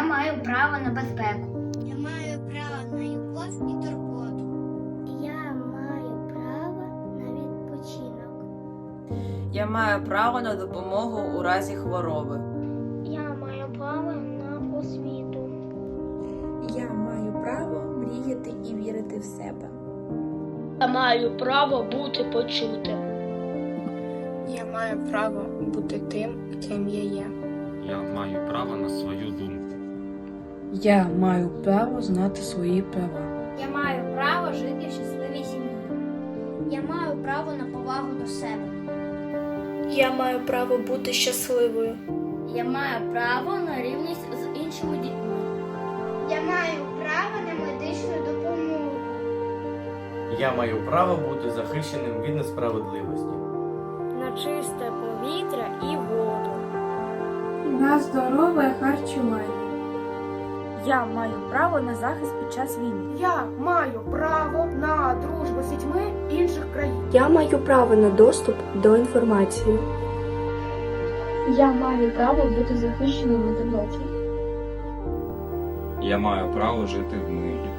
маю право на безпеку. Я маю право на любов і турботу. Я маю право на відпочинок. Я маю право на допомогу у разі хвороби. Я маю право на освіту. Я маю право мріяти і вірити в себе. Я маю право бути почутим. Я маю право бути тим, ким я є. Я маю право на свою думку. Я маю право знати свої права. Я маю право жити в щасливій сім'ї. Я маю право на повагу до себе. Я маю право бути щасливою. Я маю право на рівність з іншими дітьми. Я маю право на медичну допомогу. Я маю право бути захищеним від несправедливості. На чисте повітря і воду. На здорове харчування. Я маю право на захист під час війни. Я маю право на дружбу з дітьми інших країн. Я маю право на доступ до інформації. Я маю право бути захищеним в інтернеті. Я маю право жити в мирі.